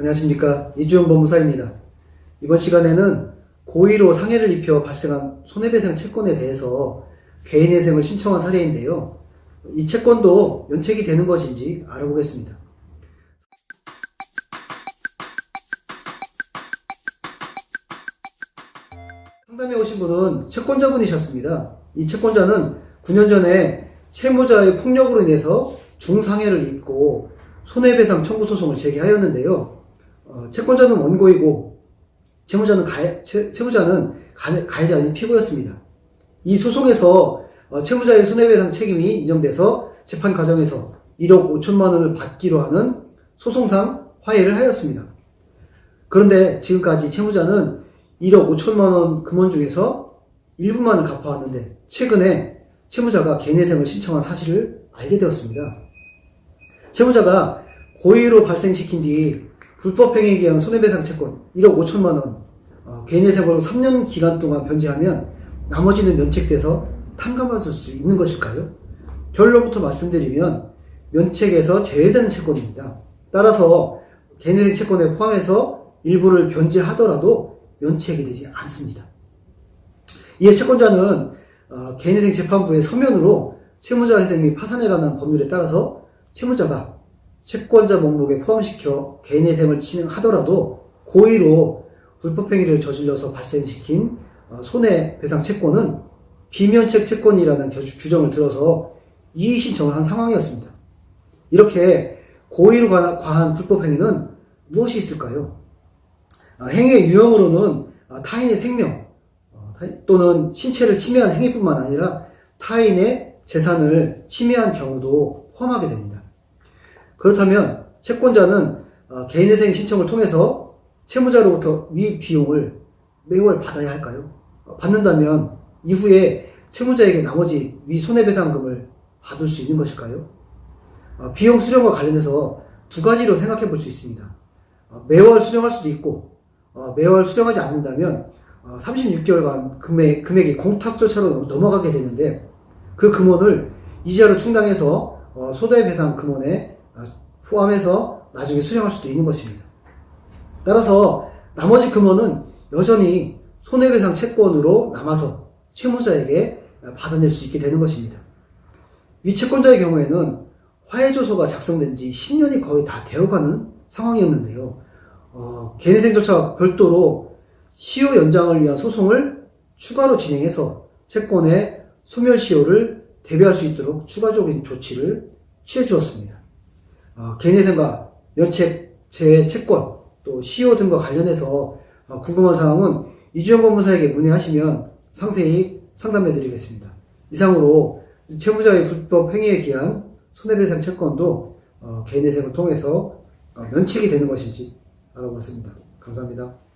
안녕하십니까. 이주영 법무사입니다. 이번 시간에는 고의로 상해를 입혀 발생한 손해배상 채권에 대해서 개인회생을 신청한 사례인데요. 이 채권도 면책이 되는 것인지 알아보겠습니다. 상담에 오신 분은 채권자분이셨습니다. 이 채권자는 9년 전에 채무자의 폭력으로 인해서 중상해를 입고 손해배상 청구 소송을 제기하였는데요. 어, 채권자는 원고이고 채무자는 가해, 채, 채무자는 가, 가해 자 아닌 피고였습니다. 이 소송에서 어, 채무자의 손해배상 책임이 인정돼서 재판 과정에서 1억 5천만 원을 받기로 하는 소송상 화해를 하였습니다. 그런데 지금까지 채무자는 1억 5천만 원 금원 중에서 일부만을 갚아왔는데 최근에 채무자가 개인회생을 신청한 사실을 알게 되었습니다. 채무자가 고의로 발생시킨 뒤 불법행위에 의한 손해배상 채권 1억 5천만 원 어, 개인회생으로 3년 기간 동안 변제하면 나머지는 면책돼서 탕감받을 수 있는 것일까요? 결론부터 말씀드리면 면책에서 제외되는 채권입니다. 따라서 개인회생 채권에 포함해서 일부를 변제하더라도 면책이 되지 않습니다. 이에 채권자는 어, 개인회생 재판부의 서면으로 채무자 회생 및 파산에 관한 법률에 따라서 채무자가 채권자 목록에 포함시켜 개인회생을 진행하더라도 고의로 불법행위를 저질러서 발생시킨 어, 손해배상 채권은 비면책 채권이라는 규- 규정을 들어서 이의 신청을 한 상황이었습니다. 이렇게 고의로 관- 과한 불법행위는 무엇이 있을까요? 아, 행위의 유형으로는 아, 타인의 생명 어, 타- 또는 신체를 침해한 행위뿐만 아니라 타인의 재산을 침해한 경우도 포함하게 됩니다. 그렇다면 채권자는 어, 개인회생 신청을 통해서 채무자로부터 위 비용을 매월 받아야 할까요? 어, 받는다면 이후에 채무자에게 나머지 위 손해배상금을 받을 수 있는 것일까요? 어, 비용 수령과 관련해서 두 가지로 생각해 볼 수 있습니다. 어, 매월 수령할 수도 있고 어, 매월 수령하지 않는다면 36개월간 금액, 금액이 공탁 절차로 넘- 넘어가게 되는데 그 금원을 이자로 충당해서 어, 손해배상 금원에 어, 포함해서 나중에 수령할 수도 있는 것입니다. 따라서 나머지 금원은 여전히 손해배상 채권으로 남아서 채무자에게 받아낼 수 있게 되는 것입니다. 위 채권자의 경우에는 화해조서가 작성된 지 10년이 거의 다 되어가는 상황이었는데요. 어, 절차와 별도로 시효 연장을 위한 소송을 추가로 진행해서 채권의 소멸시효를 대비할 수 있도록 추가적인 조치를 취해 주었습니다. 어, 개인회생과 면책, 제외 채권, 또 시효 등과 관련해서 어, 궁금한 사항은 이주영 법무사에게 문의하시면 상세히 상담해 드리겠습니다. 이상으로 채무자의 불법 행위에 기한 손해배상 채권도 어, 개인회생을 통해서 어, 면책이 되는 것인지 알아보았습니다. 감사합니다.